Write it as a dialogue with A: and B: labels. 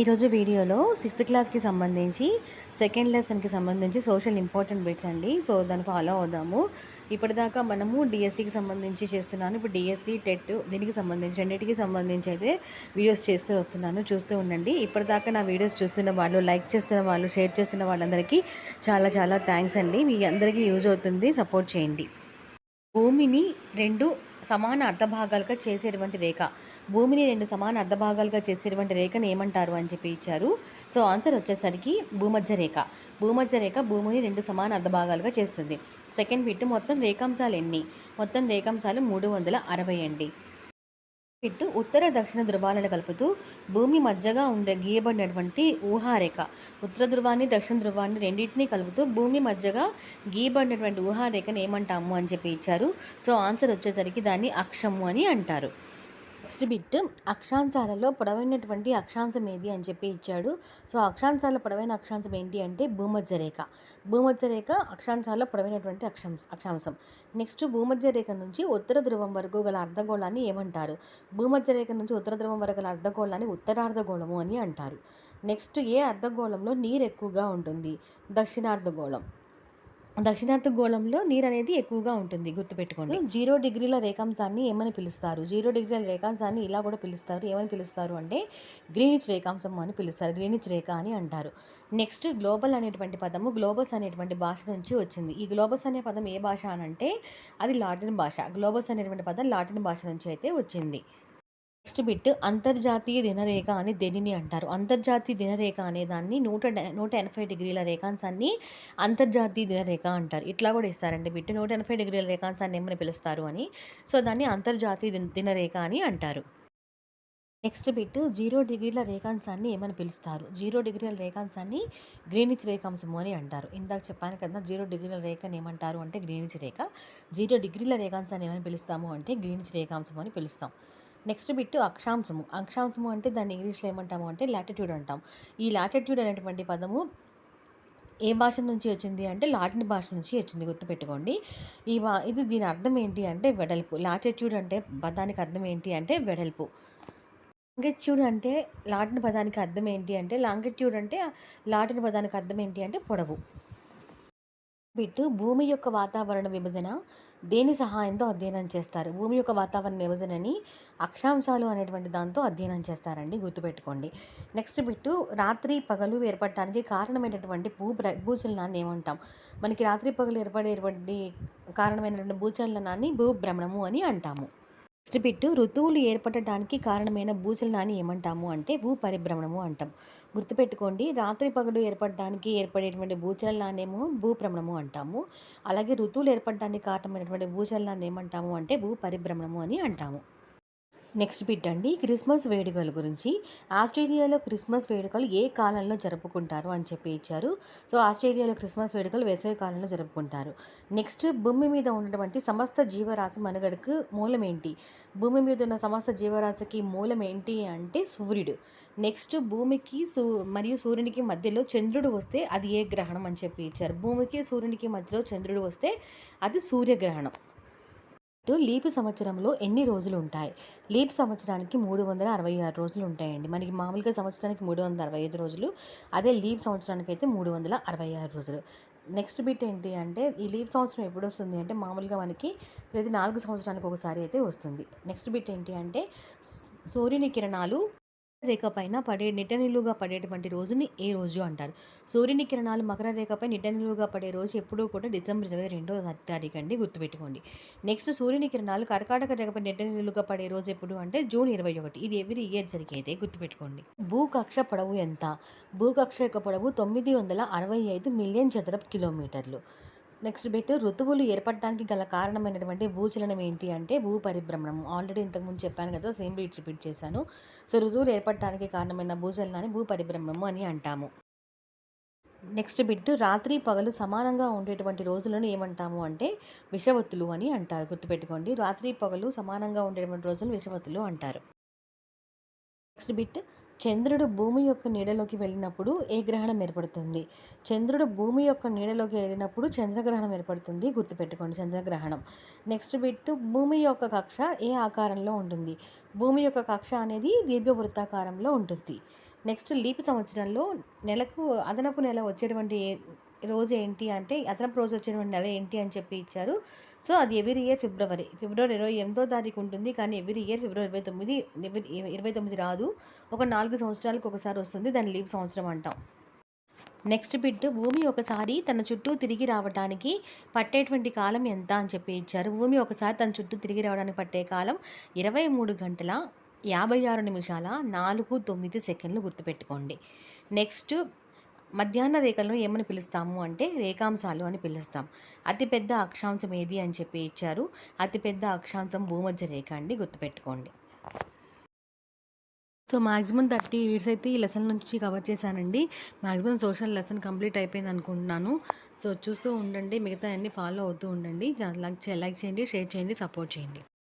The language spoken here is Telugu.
A: ఈరోజు వీడియోలో సిక్స్త్ క్లాస్కి సంబంధించి సెకండ్ లెసన్కి సంబంధించి సోషల్ ఇంపార్టెంట్ బిట్స్ అండి. సో దాన్ని ఫాలో అవుదాము. ఇప్పటిదాకా మనము డిఎస్సికి సంబంధించి చేస్తున్నాను. ఇప్పుడు డిఎస్సి టెట్ దీనికి సంబంధించి రెండింటికి సంబంధించి అయితే వీడియోస్ చేస్తూ వస్తున్నాను. చూస్తూ ఉండండి. ఇప్పటిదాకా నా వీడియోస్ చూస్తున్న వాళ్ళు లైక్ చేస్తున్న వాళ్ళు షేర్ చేస్తున్న వాళ్ళందరికీ చాలా చాలా థ్యాంక్స్ అండి. మీ అందరికీ యూజ్ అవుతుంది. సపోర్ట్ చేయండి. భూమిని రెండు సమాన అర్ధభాగాలుగా చేసేటువంటి రేఖ. భూమిని రెండు సమాన అర్ధభాగాలుగా చేసేటువంటి రేఖను ఏమంటారు అని చెప్పి ఇచ్చారు. సో ఆన్సర్ వచ్చేసరికి భూమధ్య రేఖ. భూమధ్య రేఖ భూమిని రెండు సమాన అర్ధభాగాలుగా చేస్తుంది. సెకండ్ బిట్ మొత్తం రేఖాంశాలు ఎన్ని? మొత్తం రేఖాంశాలు మూడు వందల అరవై అండి ఇటు ఉత్తర దక్షిణ ధృవాలను కలుపుతూ భూమి మధ్యగా ఉండే గీయబడినటువంటి ఊహారేఖ. ఉత్తర ధృవాన్ని దక్షిణ ధృవాన్ని రెండింటినీ కలుపుతూ భూమి మధ్యగా గీయబడినటువంటి ఊహారేఖను ఏమంటాము అని చెప్పి ఇచ్చారు. సో ఆన్సర్ వచ్చేసరికి దాన్ని అక్షము అని అంటారు. నెక్స్ట్ బిట్ అక్షాంశాలలో పొడవైనటువంటి అక్షాంశం ఏది అని చెప్పి ఇచ్చాడు. సో అక్షాంశాల పొడవైన అక్షాంశం ఏంటి అంటే భూమధ్య రేఖ. భూమధ్య రేఖ అక్షాంశాల్లో పొడవైనటువంటి అక్షాంశ అక్షాంశం. నెక్స్ట్ భూమధ్య రేఖ నుంచి ఉత్తర ధ్రువం వరకు గల అర్ధగోళాన్ని ఏమంటారు? భూమధ్య రేఖ నుంచి ఉత్తర ధ్రువం వరకు గల అర్ధగోళాన్ని ఉత్తరార్ధగోళము అని అంటారు. నెక్స్ట్ ఏ అర్ధగోళంలో నీరు ఎక్కువగా ఉంటుంది? దక్షిణార్ధగోళం. దక్షిణార్థ గోళంలో నీరు అనేది ఎక్కువగా ఉంటుంది గుర్తుపెట్టుకోండి. జీరో డిగ్రీల రేఖాంశాన్ని ఏమని పిలుస్తారు? జీరో డిగ్రీల రేఖాంశాన్ని ఇలా కూడా పిలుస్తారు. ఏమని పిలుస్తారు అంటే గ్రీనిచ్ రేఖాంశం అని పిలుస్తారు. గ్రీనిచ్ రేఖ అని అంటారు. నెక్స్ట్ గ్లోబల్ అనేటువంటి పదము గ్లోబస్ అనేటువంటి భాష నుంచి వచ్చింది. ఈ గ్లోబస్ అనే పదం ఏ భాష అని అంటే అది లాటిన్ భాష. గ్లోబస్ అనేటువంటి పదం లాటిన్ భాష నుంచి అయితే వచ్చింది. నెక్స్ట్ బిట్ అంతర్జాతీయ దినరేఖ అని దేనిని అంటారు? అంతర్జాతీయ దినరేఖ అనే దాన్ని నూట నూట ఎనభై డిగ్రీల రేఖాంశాన్ని అంతర్జాతీయ దినరేఖ అంటారు. ఇట్లా కూడా ఇస్తారండి బిట్. నూట ఎనభై డిగ్రీల రేఖాంశాన్ని ఏమని పిలుస్తారు అని. సో దాన్ని అంతర్జాతీయ దినరేఖ అని అంటారు. నెక్స్ట్ బిట్ జీరో డిగ్రీల రేఖాంశాన్ని ఏమని పిలుస్తారు? జీరో డిగ్రీల రేఖాంశాన్ని గ్రీనిచ్ రేఖాంశము అని అంటారు. ఇందాక చెప్పాను కదా జీరో డిగ్రీల రేఖని ఏమంటారు అంటే గ్రీనిచ్ రేఖ. జీరో డిగ్రీల రేఖాంశాన్ని ఏమని పిలుస్తాము అంటే గ్రీనిచ్ రేఖాంశం అని పిలుస్తాం. Next bit అక్షాంశము. అక్షాంశము అంటే దాన్ని ఇంగ్లీష్లో ఏమంటాము అంటే లాటిట్యూడ్ అంటాం. ఈ లాటిట్యూడ్ అనేటువంటి పదము ఏ భాష నుంచి వచ్చింది అంటే లాటిన్ భాష నుంచి వచ్చింది గుర్తుపెట్టుకోండి. ఈ వా ఇది దీని అర్థం ఏంటి అంటే వెడల్పు. లాటిట్యూడ్ అంటే పదానికి అర్థం ఏంటి అంటే వెడల్పు. లాంగిట్యూడ్ అంటే లాటిన్ పదానికి అర్థం ఏంటి అంటే లాంగిట్యూడ్ అంటే లాటిన్ పదానికి అర్థం ఏంటి అంటే పొడవు. బిట్టు భూమి యొక్క వాతావరణ విభజన దేని సహాయంతో అధ్యయనం చేస్తారు? భూమి యొక్క వాతావరణ విభజనని అక్షాంశాలు అనేటువంటి దాంతో అధ్యయనం చేస్తారండి గుర్తుపెట్టుకోండి. నెక్స్ట్ బిట్టు రాత్రి పగలు ఏర్పడటానికి కారణమైనటువంటి భూ భూచలనాన్ని ఏమంటాం? మనకి రాత్రి పగలు ఏర్పడేటువంటి కారణమైనటువంటి భూచలనాన్ని భూభ్రమణము అని అంటాము. నెక్స్ట్ బిట్టు ఋతువులు ఏర్పడటానికి కారణమైన భూచలనాన్ని ఏమంటాము అంటే భూ పరిభ్రమణము అంటాం. గుర్తుపెట్టుకోండి రాత్రి పగలు ఏర్పడడానికి ఏర్పడేటువంటి భూచలనాన్నేమో భూభ్రమణము అంటాము. అలాగే ఋతువులు ఏర్పడడానికి కారణమైనటువంటి భూచలనాన్ని ఏమంటాము అంటే భూ పరిభ్రమణము అని అంటాము. నెక్స్ట్ బిట్ అండి క్రిస్మస్ వేడుకల గురించి. ఆస్ట్రేలియాలో క్రిస్మస్ వేడుకలు ఏ కాలంలో జరుపుకుంటారు అని చెప్పి ఇచ్చారు. సో ఆస్ట్రేలియాలో క్రిస్మస్ వేడుకలు వేసవి కాలంలో జరుపుకుంటారు. నెక్స్ట్ భూమి మీద ఉన్నటువంటి సమస్త జీవరాశి మనుగడకు మూలం ఏంటి? భూమి మీద ఉన్న సమస్త జీవరాశికి మూలం ఏంటి అంటే సూర్యుడు. నెక్స్ట్ భూమికి సూ మరియు సూర్యునికి మధ్యలో చంద్రుడు వస్తే అది ఏ గ్రహణం అని చెప్పి ఇచ్చారు. భూమికి సూర్యునికి మధ్యలో చంద్రుడు వస్తే అది సూర్యగ్రహణం. లీప్ సంవత్సరంలో ఎన్ని రోజులు ఉంటాయి లీప్ సంవత్సరానికి మూడు వందల అరవై ఆరు రోజులు ఉంటాయండి మనకి మామూలుగా సంవత్సరానికి మూడు వందల అరవై ఐదు రోజులు అదే లీప్ సంవత్సరానికి అయితే మూడు వందల అరవై ఆరు రోజులు. నెక్స్ట్ బిట్ ఏంటి అంటే ఈ లీప్ సంవత్సరం ఎప్పుడు వస్తుంది అంటే మామూలుగా మనకి ప్రతి నాలుగు సంవత్సరానికి ఒకసారి అయితే వస్తుంది. నెక్స్ట్ బిట్ ఏంటి అంటే సూర్యుని కిరణాలు రేఖ పైన పడే నిటనిలుగా పడేటువంటి రోజుని ఏ రోజు అంటారు? సూర్యుని కిరణాలు మకర రేఖపై నిటనిలుగా పడే రోజు ఎప్పుడూ కూడా డిసెంబర్ ఇరవై రెండో తారీఖు అండి గుర్తుపెట్టుకోండి. నెక్స్ట్ సూర్యుని కిరణాలు కర్కాటక రేఖపై నిటనిలుగా పడే రోజు ఎప్పుడు అంటే జూన్ ఇరవై ఒకటి. ఇది ఎవ్రీ ఇయర్ జరిగేదే గుర్తుపెట్టుకోండి. భూకక్ష పొడవు ఎంత? భూకక్ష యొక్క పొడవు తొమ్మిది వందల అరవై ఐదు మిలియన్ చదరపు కిలోమీటర్లు. నెక్స్ట్ బిట్ ఋతువులు ఏర్పడడానికి గల కారణమైనటువంటి భూచలనం ఏంటి అంటే భూ పరిభ్రమణం ఆల్రెడీ ఇంతకుముందు చెప్పాను కదా సేమ్ బీట్ రిపీట్ చేశాను. సో ఋతువులు ఏర్పడటానికి కారణమైన భూచలనాన్ని భూ పరిభ్రమణము అని అంటాము. నెక్స్ట్ బిట్ రాత్రి పగలు సమానంగా ఉండేటువంటి రోజులను ఏమంటాము అంటే విషవత్తులు అని అంటారు. గుర్తుపెట్టుకోండి రాత్రి పగలు సమానంగా ఉండేటువంటి రోజులను విషవత్తులు అంటారు. నెక్స్ట్ బిట్ చంద్రుడు భూమి యొక్క నీడలోకి వెళ్ళినప్పుడు ఏ గ్రహణం ఏర్పడుతుంది? చంద్రుడు భూమి యొక్క నీడలోకి వెళ్ళినప్పుడు చంద్రగ్రహణం ఏర్పడుతుంది. గుర్తుపెట్టుకోండి చంద్రగ్రహణం. నెక్స్ట్ బిట్ భూమి యొక్క కక్ష ఏ ఆకారంలో ఉంటుంది? భూమి యొక్క కక్ష అనేది దీర్ఘవృత్తాకారంలో ఉంటుంది. నెక్స్ట్ లీప్ సంవత్సరంలో నెలకు అదనపు నెల వచ్చేటువంటి రోజు ఏంటి అంటే అదనపు రోజు వచ్చినటువంటి నెల ఏంటి అని చెప్పి ఇచ్చారు. సో అది ఎవ్రీ ఇయర్ ఫిబ్రవరి. ఫిబ్రవరి ఇరవై ఎనిమిదో తారీఖు ఉంటుంది. కానీ ఎవ్రీ ఇయర్ ఫిబ్రవరి ఇరవై తొమ్మిది ఇరవై తొమ్మిది రాదు. ఒక నాలుగు సంవత్సరాలకు ఒకసారి వస్తుంది. దాన్ని లీవ్ సంవత్సరం అంటాం. నెక్స్ట్ బిట్ భూమి ఒకసారి తన చుట్టూ తిరిగి రావడానికి పట్టేటువంటి కాలం ఎంత? అని చెప్పి ఇచ్చారు. భూమి ఒకసారి తన చుట్టూ తిరిగి రావడానికి పట్టే కాలం ఇరవై మూడు గంటల యాభై ఆరు నిమిషాల నాలుగు తొమ్మిది సెకండ్లు గుర్తుపెట్టుకోండి. నెక్స్ట్ మధ్యాహ్న రేఖలను ఏమని పిలుస్తాము అంటే రేఖాంశాలు అని పిలుస్తాం. అతిపెద్ద అక్షాంశం ఏది అని చెప్పి ఇచ్చారు. అతిపెద్ద అక్షాంశం భూమధ్య రేఖ అండి గుర్తుపెట్టుకోండి. సో మ్యాక్సిమం థర్టీ వీడియోస్ అయితే ఈ లెసన్ నుంచి కవర్ చేశానండి. మ్యాక్సిమం సోషల్ లెసన్ కంప్లీట్ అయిపోయింది అనుకుంటున్నాను. సో చూస్తూ ఉండండి మిగతా అన్ని ఫాలో అవుతూ ఉండండి. లైక్ లైక్ చేయండి షేర్ చేయండి సపోర్ట్ చేయండి.